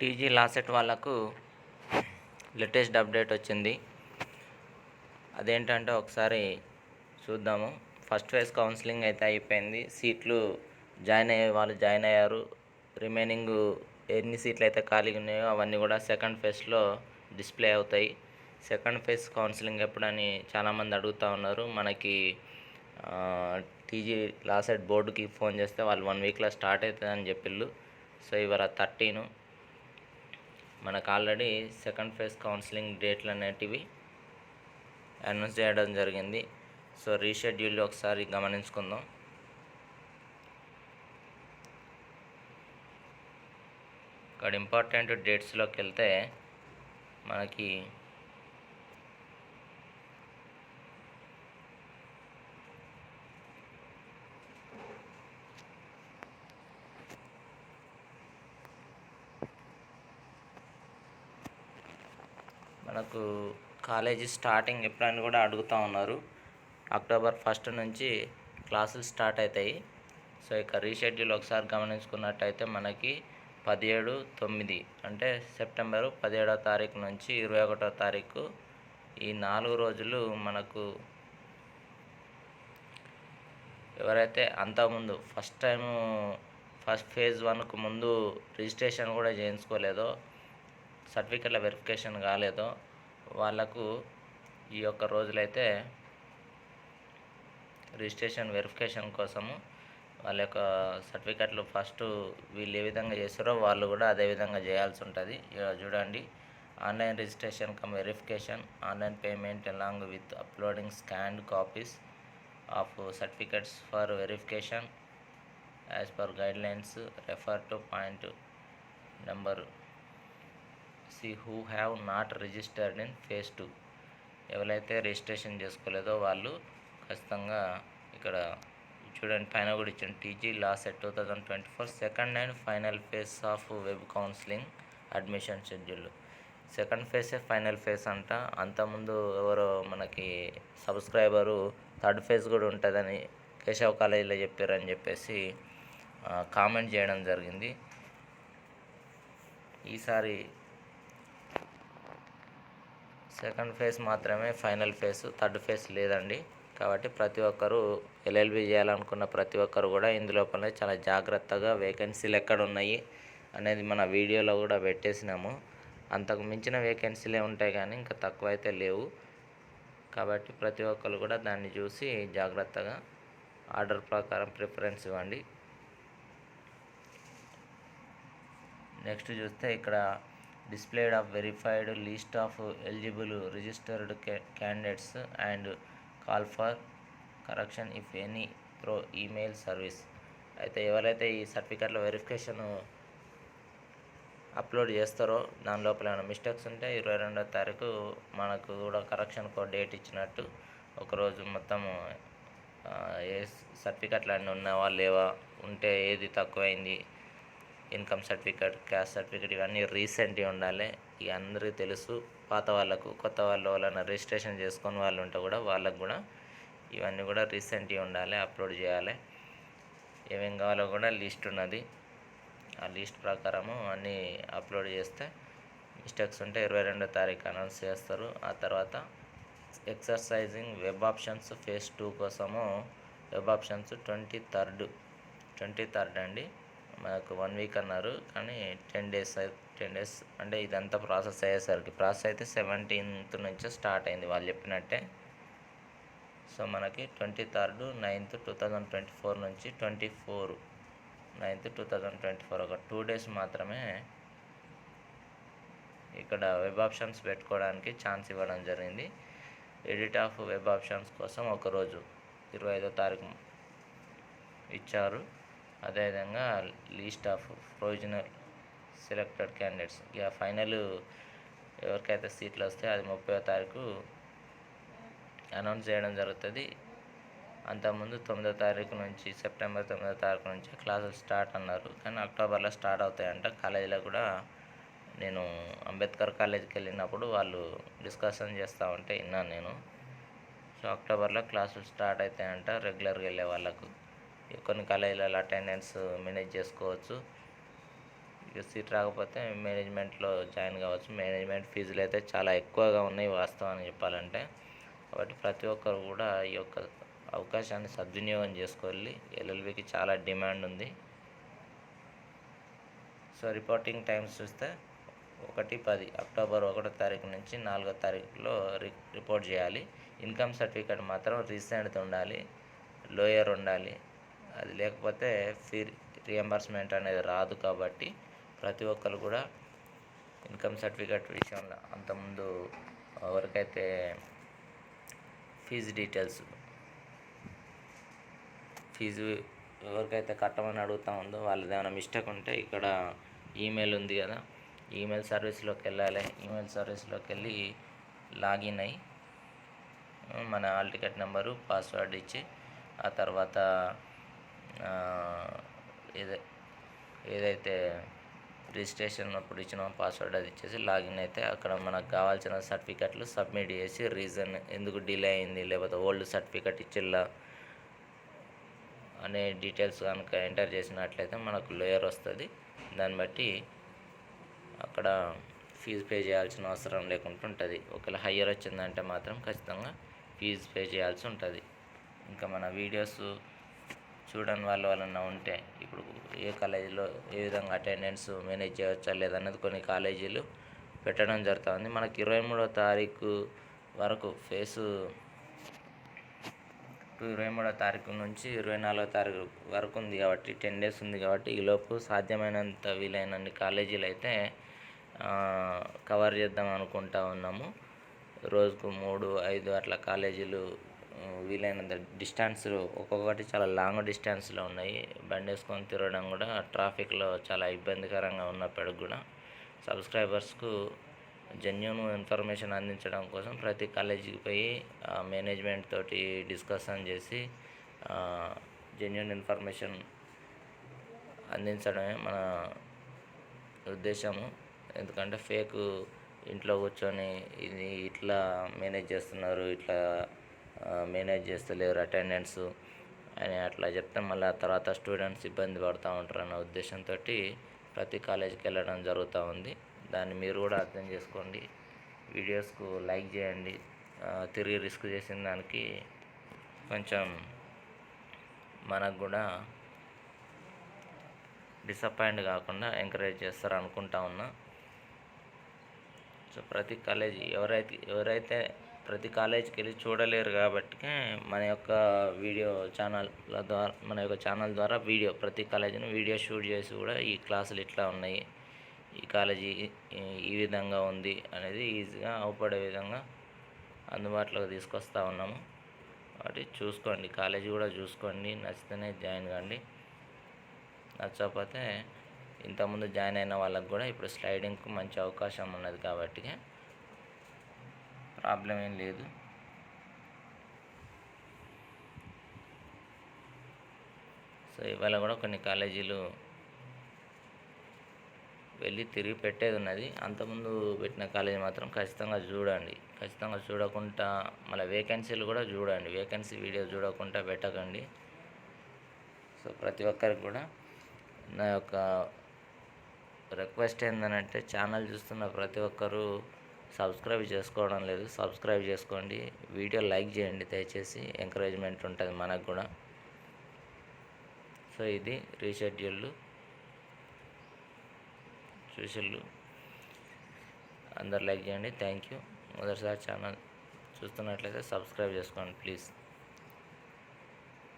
TG LAWCET వాళ్ళకు latest update వచ్చింది. అదేంటంటే ఒకసారి చూద్దాము. ఫస్ట్ ఫేజ్ కౌన్సిలింగ్ అయితే అయిపోయింది. సీట్లు జాయిన్ అయ్యే వాళ్ళు జాయిన్ అయ్యారు. రిమైనింగ్ ఎన్ని సీట్లు అయితే ఖాళీగా ఉన్నాయో అవన్నీ కూడా సెకండ్ ఫేజ్లో డిస్ప్లే అవుతాయి. సెకండ్ ఫేజ్ కౌన్సిలింగ్ ఎప్పుడని చాలామంది అడుగుతూ ఉన్నారు. మనకి టీజీ లాసెట్ బోర్డుకి ఫోన్ చేస్తే వాళ్ళు వన్ వీక్లో స్టార్ట్ అవుతుందని చెప్పిళ్ళు. సో ఇవాళ థర్టీను మనకు ఆల్రెడీ సెకండ్ ఫేజ్ కౌన్సిలింగ్ డేట్లు అనేటివి అనౌన్స్ చేయడం జరిగింది. సో రీషెడ్యూల్ ఒకసారి గమనించుకుందాం. ఇక్కడ ఇంపార్టెంట్ డేట్స్లోకి వెళ్తే మనకి మనకు కాలేజీ స్టార్టింగ్ ఎప్పుడని కూడా అడుగుతూ ఉన్నారు. అక్టోబర్ ఫస్ట్ నుంచి క్లాసులు స్టార్ట్ అవుతాయి సో ఇక రీషెడ్యూల్ ఒకసారి గమనించుకున్నట్టయితే మనకి పదిహేడు తొమ్మిది అంటే సెప్టెంబరు పదిహేడో తారీఖు నుంచి ఇరవై ఒకటో తారీఖు ఈ నాలుగు రోజులు మనకు ఎవరైతే అంతకుముందు ఫస్ట్ టైము ఫస్ట్ ఫేజ్ వన్కు ముందు రిజిస్ట్రేషన్ కూడా చేయించుకోలేదో. సర్టిఫికెట్ల వెరిఫికేషన్ కాలేదో. వాళ్ళకు ఈ యొక్క రోజులైతే రిజిస్ట్రేషన్ వెరిఫికేషన్ కోసము వాళ్ళ యొక్క సర్టిఫికెట్లు ఫస్ట్ వీళ్ళు ఏ విధంగా చేస్తారో వాళ్ళు కూడా అదే విధంగా చేయాల్సి ఉంటుంది. చూడండి online registration cum verification online payment along with uploading scanned copies of certificates for verification as per guidelines refer to point number. C who have not registered in phase two. ఎవరైతే రిజిస్ట్రేషన్ చేసుకోలేదో వాళ్ళు ఖచ్చితంగా ఇక్కడ చూడండి పైన కూడా ఇచ్చాను. TG LAWCET two thousand twenty four second and final phase of web counselling admission schedule. Second ఫేజే final phase అంట. అంతకుముందు ఎవరో మనకి సబ్స్క్రైబరు థర్డ్ ఫేజ్ కూడా ఉంటుందని కేశవ్ కాలేజీలో చెప్పారని చెప్పేసి కామెంట్ చేయడం జరిగింది. ఈసారి సెకండ్ ఫేజ్ మాత్రమే ఫైనల్ ఫేజ్ థర్డ్ ఫేజ్ లేదండి. కాబట్టి ప్రతి ఒక్కరూ ఎల్ఎల్బి చేయాలనుకున్న ప్రతి ఒక్కరు కూడా ఇందులోపలే చాలా జాగ్రత్తగా వేకెన్సీలు ఎక్కడ ఉన్నాయి అనేది మన వీడియోలో కూడా పెట్టేసినాము. అంతకు మించిన వేకెన్సీలే ఉంటాయి కానీ ఇంకా తక్కువ అయితే లేవు. కాబట్టి ప్రతి ఒక్కరు కూడా దాన్ని చూసి జాగ్రత్తగా ఆర్డర్ ప్రకారం ప్రిఫరెన్స్ ఇవ్వండి. నెక్స్ట్ చూస్తే ఇక్కడ displayed of verified list of eligible registered ca- candidates and call for correction if any through email service. అయితే ఎవరైతే ఈ సర్టిఫికెట్ల వెరిఫికేషన్ అప్లోడ్ చేస్తారో దాని లోపల ఏమైనా మిస్టేక్స్ ఉంటే ఇరవై రెండో తారీఖు మనకు కూడా కరెక్షన్ కో డేట్ ఇచ్చినట్టు ఒకరోజు మొత్తం ఏ సర్టిఫికెట్లు అన్నీ ఉన్నావా లేవా? ఉంటే ఏది తక్కువైంది? ఇన్కమ్ సర్టిఫికేట్ క్యాస్ట్ సర్టిఫికేట్ ఇవన్నీ రీసెంట్గా ఉండాలి. ఇక అందరికీ తెలుసు. పాత వాళ్ళకు కొత్త వాళ్ళు వాళ్ళని రిజిస్ట్రేషన్ చేసుకొని వాళ్ళు ఉంటే కూడా వాళ్ళకు కూడా ఇవన్నీ కూడా రీసెంట్గా ఉండాలి అప్లోడ్ చేయాలి. ఏమేం కావాలో కూడా లిస్ట్ ఉన్నది. ఆ లిస్ట్ ప్రకారము అన్నీ అప్లోడ్ చేస్తే మిస్టేక్స్ ఉంటే ఇరవై రెండో తారీఖు అనౌన్స్ చేస్తారు. ఆ తర్వాత exercising web options phase two కోసము web options twenty third twenty third అండి. మాకు వన్ వీక్ అన్నారు కానీ టెన్ డేస్ టెన్ డేస్ అంటే ఇదంతా ప్రాసెస్ అయ్యేసరికి ప్రాసెస్ అయితే సెవెంటీన్త్ నుంచే స్టార్ట్ అయింది వాళ్ళు చెప్పినట్టే. సో మనకి twenty third ninth two thousand twenty four నుంచి twenty four ninth two thousand twenty four ఒక టూ డేస్ మాత్రమే ఇక్కడ వెబ్ ఆప్షన్స్ పెట్టుకోవడానికి ఛాన్స్ ఇవ్వడం జరిగింది. ఎడిట్ ఆఫ్ వెబ్ ఆప్షన్స్ కోసం ఒకరోజు ఇరవై ఐదో తారీఖు ఇచ్చారు. అదేవిధంగా list of provisional selected candidates. ఇక ఫైనల్ ఎవరికైతే సీట్లు వస్తే అది ముప్పై తారీఖు అనౌన్స్ చేయడం జరుగుతుంది. అంతకుముందు తొమ్మిదో తారీఖు నుంచి సెప్టెంబర్ తొమ్మిదో తారీఖు నుంచి క్లాసులు స్టార్ట్ అన్నారు. కానీ అక్టోబర్లో స్టార్ట్ అవుతాయంట. కాలేజీలో కూడా నేను అంబేద్కర్ కాలేజీకి వెళ్ళినప్పుడు వాళ్ళు డిస్కషన్ చేస్తూ ఉంటే విన్నాను నేను. సో అక్టోబర్లో క్లాసులు స్టార్ట్ అవుతాయంట రెగ్యులర్గా వెళ్ళే వాళ్ళకు. కొన్ని కాలేజీలలో అటెండెన్స్ మేనేజ్ చేసుకోవచ్చు. ఇక సీట్ రాకపోతే మేనేజ్మెంట్లో జాయిన్ కావచ్చు. మేనేజ్మెంట్ ఫీజులు అయితే చాలా ఎక్కువగా ఉన్నాయి వాస్తవాన్ని చెప్పాలంటే. కాబట్టి ప్రతి ఒక్కరు కూడా ఈ యొక్క అవకాశాన్ని సద్వినియోగం చేసుకోవాలి. ఎల్ఎల్బికి చాలా డిమాండ్ ఉంది. సో రిపోర్టింగ్ టైమ్స్ చూస్తే ఒకటి పది అక్టోబర్ ఒకటో తారీఖు నుంచి నాలుగో తారీఖులో రి రిపోర్ట్ చేయాలి. ఇన్కమ్ సర్టిఫికేట్ మాత్రం రీసెంట్ది ఉండాలి. లోయర్ ఉండాలి. అది లేకపోతే ఫీ రియంబర్స్మెంట్ అనేది రాదు కాబట్టి ప్రతి ఒక్కరు కూడా ఇన్కమ్ సర్టిఫికేట్ విషయంలో అంతకుముందు ఎవరికైతే ఫీజు డీటెయిల్స్ ఫీజు ఎవరికైతే కట్టమని అడుగుతా ఉందో వాళ్ళది ఏమైనా మిస్టేక్ ఉంటే ఇక్కడ ఈమెయిల్ ఉంది కదా ఈమెయిల్ సర్వీస్లోకి వెళ్ళాలి. ఈమెయిల్ సర్వీస్లోకి వెళ్ళి లాగిన్ అయ్యి మన హాల్ టికెట్ నెంబరు పాస్వర్డ్ ఇచ్చి ఆ తర్వాత ఏదై ఏదైతే రిజిస్ట్రేషన్ అప్పుడు ఇచ్చిన పాస్వర్డ్ అది ఇచ్చేసి లాగిన్ అయితే అక్కడ మనకు కావాల్సిన సర్టిఫికెట్లు సబ్మిట్ చేసి రీజన్ ఎందుకు డిలే అయింది లేకపోతే ఓల్డ్ సర్టిఫికెట్ ఇచ్చిల్లా అనే డీటెయిల్స్ కనుక ఎంటర్ చేసినట్లయితే మనకు లోయర్ వస్తుంది. దాన్ని బట్టి అక్కడ ఫీజు పే చేయాల్సిన అవసరం లేకుండా ఉంటుంది. ఒకవేళ హయ్యర్ వచ్చిందంటే మాత్రం ఖచ్చితంగా ఫీజు పే చేయాల్సి ఉంటుంది. ఇంకా మన వీడియోస్ చూడని వాళ్ళు వాళ్ళన్నా ఉంటే ఇప్పుడు ఏ కాలేజీలో ఏ విధంగా అటెండెన్స్ మేనేజ్ చేయవచ్చా లేదన్నది కొన్ని కాలేజీలు పెట్టడం జరుగుతుంది మనకి ఇరవై మూడో తారీఖు వరకు ఫేసు ఇరవై మూడో తారీఖు నుంచి ఇరవై నాలుగో తారీఖు వరకు ఉంది కాబట్టి టెన్ డేస్ ఉంది కాబట్టి ఈలోపు సాధ్యమైనంత వీలైనన్ని కాలేజీలు అయితే కవర్ చేద్దాం అనుకుంటా ఉన్నాము. రోజుకు మూడు ఐదు అట్లా కాలేజీలు వీలైనంత డిస్టెన్స్ ఒక్కొక్కటి చాలా లాంగ్ డిస్టెన్స్లో ఉన్నాయి. బండి వేసుకొని తిరగడం కూడా ట్రాఫిక్లో చాలా ఇబ్బందికరంగా ఉన్నప్పటికి కూడా సబ్స్క్రైబర్స్కు జెన్యున్ ఇన్ఫర్మేషన్ అందించడం కోసం ప్రతి కాలేజీకి పోయి మేనేజ్మెంట్ తోటి డిస్కషన్ చేసి జెన్యున్ ఇన్ఫర్మేషన్ అందించడమే మన ఉద్దేశము. ఎందుకంటే ఫేక్ ఇంట్లో కూర్చొని ఇది ఇట్లా మేనేజ్ చేస్తున్నారు ఇట్లా మేనేజ్ చేస్తలేరు అటెండెన్స్ అని అట్లా చెప్తే మళ్ళీ తర్వాత స్టూడెంట్స్ ఇబ్బంది పడుతూ ఉంటారు అన్న ఉద్దేశంతో ప్రతి కాలేజీకి వెళ్ళడం జరుగుతూ ఉంది. దాన్ని మీరు కూడా అర్థం చేసుకోండి. వీడియోస్కు లైక్ చేయండి. తిరిగి రిస్క్ చేసిన దానికి కొంచెం మనకు కూడా డిసప్పాయింట్ కాకుండా ఎంకరేజ్ చేస్తారు అనుకుంటా ఉన్నా. సో ప్రతి కాలేజీ ఎవరైతే ఎవరైతే ప్రతి కాలేజీకి వెళ్ళి చూడలేరు కాబట్టి మన యొక్క వీడియో ఛానళ్ళ ద్వారా మన యొక్క ఛానల్ ద్వారా వీడియో ప్రతి కాలేజీని వీడియో షూట్ చేసి కూడా ఈ క్లాసులు ఇట్లా ఉన్నాయి. ఈ కాలేజీ ఈ- విధంగా ఉంది అనేది ఈజీగా అవపడే విధంగా అందుబాటులోకి తీసుకొస్తా ఉన్నాము. కాబట్టి చూసుకోండి కాలేజీ కూడా చూసుకోండి నచ్చితేనే జాయిన్ కాండి. నచ్చకపోతే ఇంతకుముందు జాయిన్ అయిన వాళ్ళకి కూడా ఇప్పుడు స్లైడింగ్కి మంచి అవకాశం ఉన్నది కాబట్టి ప్రాబ్లం ఏం లేదు. సో ఇవాళ కూడా కొన్ని కాలేజీలు వెళ్ళి తిరిగి పెట్టేది ఉన్నది. అంతకుముందు పెట్టిన కాలేజీ మాత్రం ఖచ్చితంగా చూడండి. ఖచ్చితంగా చూడకుండా మళ్ళీ వేకెన్సీలు కూడా చూడండి. వేకెన్సీ వీడియో చూడకుండా పెట్టకండి. సో ప్రతి ఒక్కరికి కూడా నా యొక్క రిక్వెస్ట్ ఏంటంటే ఛానల్ చూస్తున్న ప్రతి ఒక్కరూ సబ్స్క్రైబ్ చేసుకోవడం లేదు. సబ్స్క్రైబ్ చేసుకోండి. వీడియో లైక్ చేయండి దయచేసి. ఎంకరేజ్మెంట్ ఉంటుంది మనకు కూడా. సో ఇది రీషెడ్యూల్. చూసిళ్ళు. అందరు లైక్ చేయండి. Thank you. మొదటిసారి ఛానల్ చూస్తున్నట్లయితే సబ్స్క్రైబ్ చేసుకోండి ప్లీజ్.